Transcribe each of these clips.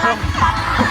come.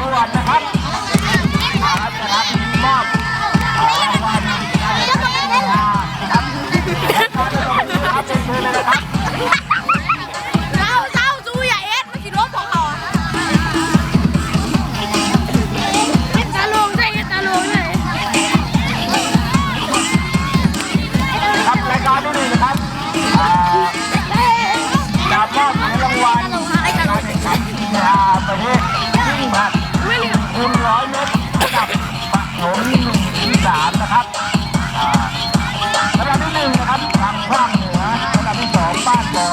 ส่วนนะครับ